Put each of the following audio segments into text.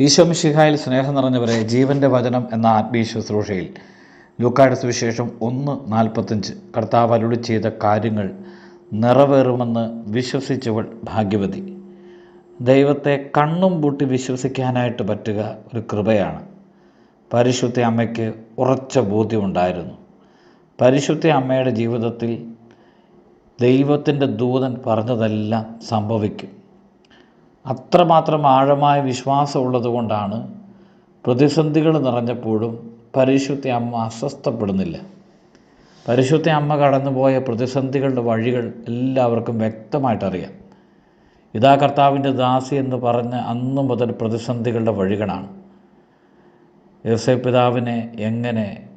ഈശോമിഷിഹായിൽ സ്നേഹം നിറഞ്ഞവരെ ജീവന്റെ വചനം എന്ന ആത്മീയ ശുശ്രൂഷയിൽ ലൂക്കായുടെ സുവിശേഷം ഒന്ന് നാൽപ്പത്തഞ്ച് കർത്താവ് അരുളി ചെയ്ത കാര്യങ്ങൾ നിറവേറുമെന്ന് വിശ്വസിച്ചവൾ ഭാഗ്യവതി. ദൈവത്തെ കണ്ണും പൂട്ടി വിശ്വസിക്കാനായിട്ട് പറ്റുക ഒരു കൃപയാണ്. പരിശുദ്ധ അമ്മയ്ക്ക് ഉറച്ച ബോധ്യമുണ്ടായിരുന്നു. പരിശുദ്ധ അമ്മയുടെ ജീവിതത്തിൽ ദൈവത്തിന്റെ ദൂതൻ പറഞ്ഞതെല്ലാം സംഭവിക്കും. അത്രമാത്രം ആഴമായ വിശ്വാസമുള്ളത് കൊണ്ടാണ് പ്രതിസന്ധികൾ നിറഞ്ഞപ്പോഴും പരിശുദ്ധ അമ്മ അസ്വസ്ഥപ്പെടുന്നില്ല. പരിശുദ്ധ അമ്മ കടന്നുപോയ പ്രതിസന്ധികളുടെ വഴികൾ എല്ലാവർക്കും വ്യക്തമായിട്ടറിയാം. ഇതാ കർത്താവിന്റെ ദാസി എന്ന് പറഞ്ഞ അന്നു മുതൽ പ്രതിസന്ധികളുടെ വഴികളാണ്. യോസേ പിതാവിനെ എങ്ങനെ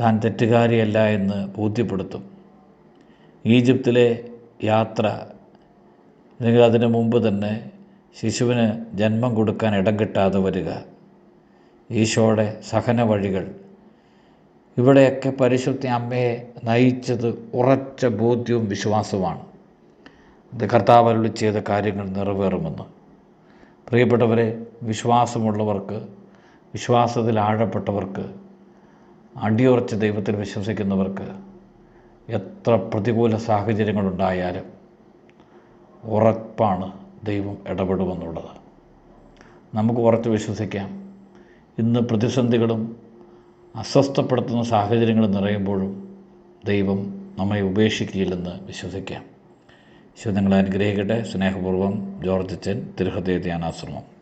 താൻ തെറ്റുകാരിയല്ല എന്ന് ബോധ്യപ്പെടുത്തും. ഈജിപ്തിലെ യാത്ര അല്ലെങ്കിൽ അതിന് മുമ്പ് തന്നെ ശിശുവിന് ജന്മം കൊടുക്കാൻ ഇടം കിട്ടാതെ വരിക. ഈശോയുടെ സഹന വഴികൾ. ഇവിടെയൊക്കെ പരിശുദ്ധ അമ്മയെ നയിച്ചത് ഉറച്ച ബോധ്യവും വിശ്വാസവുമാണ്. കർത്താവ് അരുളി ചെയ്ത കാര്യങ്ങൾ നിറവേറുമെന്ന്. പ്രിയപ്പെട്ടവരെ വിശ്വാസമുള്ളവർക്ക് വിശ്വാസത്തിൽ ആഴപ്പെട്ടവർക്ക് അടിയുറച്ച് ദൈവത്തിൽ വിശ്വസിക്കുന്നവർക്ക് എത്ര പ്രതികൂല സാഹചര്യങ്ങളുണ്ടായാലും ഉറപ്പാണ് ദൈവം ഇടപെടുമെന്നുള്ളത്. നമുക്ക് ഉറച്ച് വിശ്വസിക്കാം. ഇന്ന് പ്രതിസന്ധികളും അസ്വസ്ഥപ്പെടുത്തുന്ന സാഹചര്യങ്ങളും നിറയുമ്പോഴും ദൈവം നമ്മെ ഉപേക്ഷിക്കില്ലെന്ന് വിശ്വസിക്കാം. ഈശോ നിങ്ങളെ അനുഗ്രഹിക്കട്ടെ. സ്നേഹപൂർവം ജോർജ് അച്ഛൻ തിരുഹൃദയ ധ്യാനാശ്രമം